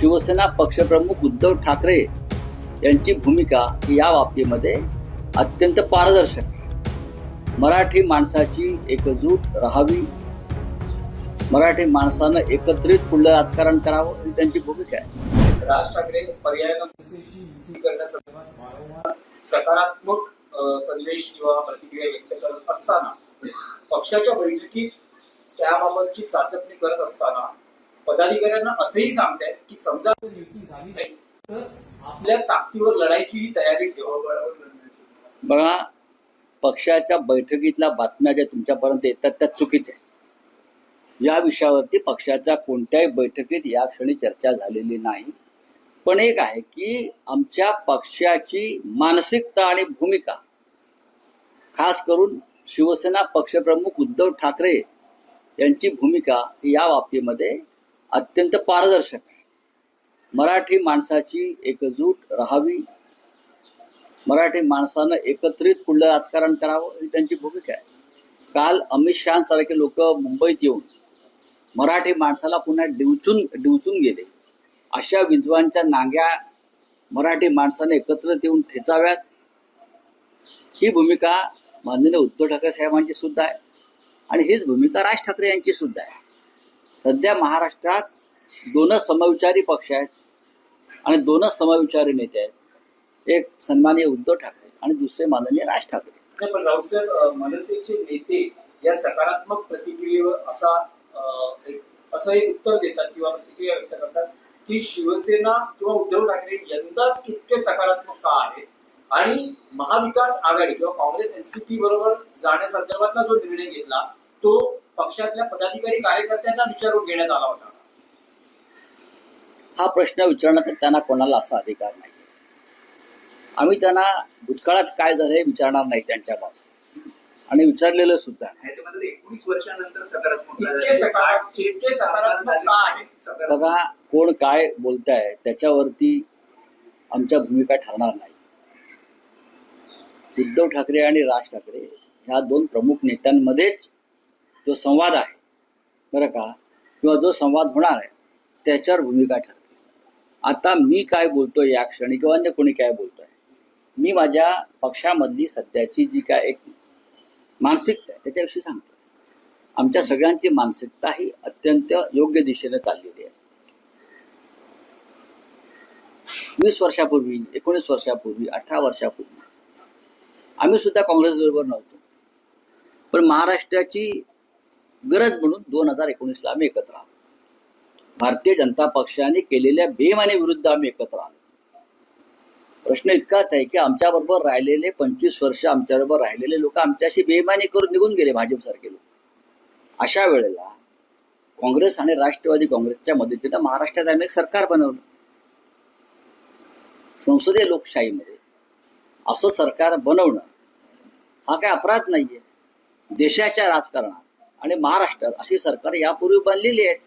शिवसेना पक्षप्रमुख उद्धव ठाकरे यांची भूमिका या बाबतीमध्ये अत्यंत पारदर्शक आहे. मराठी माणसाची एकजूट राहावी. मराठी माणसानं एकत्रित पुढलं राजकारण करावं ही त्यांची भूमिका आहे. राज ठाकरे युती करण्यासंदर्भात वारंवार सकारात्मक संदेश किंवा प्रतिक्रिया व्यक्त करत असताना पक्षाच्या बैठकीत त्याबाबतची चाचपणी करत असताना पदाधिकाऱ्यांना असंही सांगतायत की समजा जर युती झाली नाही तर आपल्या ताकदीवर लढायचीही तयारी ठेवा. बघा पक्षाच्या बैठकीतल्या बातम्या ज्या तुमच्यापर्यंत येतात त्या चुकीच्या या विषयावरती पक्षाच्या कोणत्याही बैठकीत या क्षणी चर्चा झालेली नाही. पण एक आहे की आमच्या पक्षाची मानसिकता आणि भूमिका खास करून शिवसेना पक्षप्रमुख उद्धव ठाकरे यांची भूमिका या बाबतीमध्ये अत्यंत पारदर्शक. आहे मराठी माणसाची एकजूट राहावी. मराठी माणसानं एकत्रित पुढलं राजकारण करावं ही त्यांची भूमिका आहे. काल अमित शहासारखे लोक मुंबईत येऊन मराठी माणसाला पुन्हा डिवचून डिवचून गेले. अशा विद्वांच्या नांग्या मराठी माणसाने एकत्रित येऊन ठेचाव्यात. ही भूमिका माननीय उद्धव ठाकरे साहेबांची सुद्धा आहे. आणि हीच भूमिका राज ठाकरे यांची सुद्धा आहे. सध्या महाराष्ट्रात दोनच समविचारी पक्ष आहेत आणि दोनच समविचारी नेते आहेत. एक सन्माननीय उद्धव ठाकरे आणि दुसरे माननीय राज ठाकरे. पण राऊसाहेब मनसेचे नेते या सकारात्मक प्रतिक्रियेवर असा एक असं एक उत्तर देतात किंवा प्रतिक्रिया व्यक्त करतात की शिवसेना किंवा उद्धव ठाकरे यंदाच इतके सकारात्मक का आहेत? आणि महाविकास आघाडी किंवा काँग्रेस एनसीपी बरोबर जाण्यासंदर्भातला जो निर्णय घेतला तो पक्षातल्या पदाधिकारी कार्यकर्त्यांना विचारून घेण्यात आला होता. हा प्रश्न विचारण्याचा त्यांना कोणाला असा अधिकार नाही. आम्ही त्यांना भूतकाळात काय झालं हे विचारणार नाही त्यांच्या बाबत आणि विचारलेलं सुद्धा बघा कोण काय बोलताय त्याच्यावरती आमच्या भूमिका ठरणार नाही. उद्धव ठाकरे आणि राज ठाकरे ह्या दोन प्रमुख नेत्यांमध्येच जो संवाद आहे बरं का? किंवा जो संवाद होणार आहे त्याच्यावर भूमिका ठरते. आता मी काय बोलतोय या क्षणी किंवा अन्य कोणी काय बोलतोय मी माझ्या पक्षामधली सध्याची जी काय एक मानसिकता आहे त्याच्याविषयी सांगतो आमच्या सगळ्यांची मानसिकता ही अत्यंत योग्य दिशेने चाललेली आहे. वीस वर्षापूर्वी एकोणीस वर्षापूर्वी अठरा वर्षापूर्वी आम्ही सुद्धा काँग्रेसबरोबर नव्हतो. पण महाराष्ट्राची गरज म्हणून दोन हजार एकोणीसला आम्ही एकत्र आलो. भारतीय जनता पक्षाने केलेल्या बेमानी विरुद्ध आम्ही एकत्र आलो. प्रश्न इतकाच आहे की आमच्याबरोबर राहिलेले पंचवीस वर्ष आमच्याबरोबर राहिलेले लोक आमच्याशी बेमानी करून निघून गेले भाजपसारखे लोक. अशा वेळेला काँग्रेस आणि राष्ट्रवादी काँग्रेसच्या मदतीनं महाराष्ट्रात आम्ही एक सरकार बनवलं. संसदीय लोकशाहीमध्ये असं सरकार बनवणं हा काय अपराध नाहीये. देशाच्या राजकारणात आणि महाराष्ट्रात अशी सरकार यापूर्वी बनलेली आहेत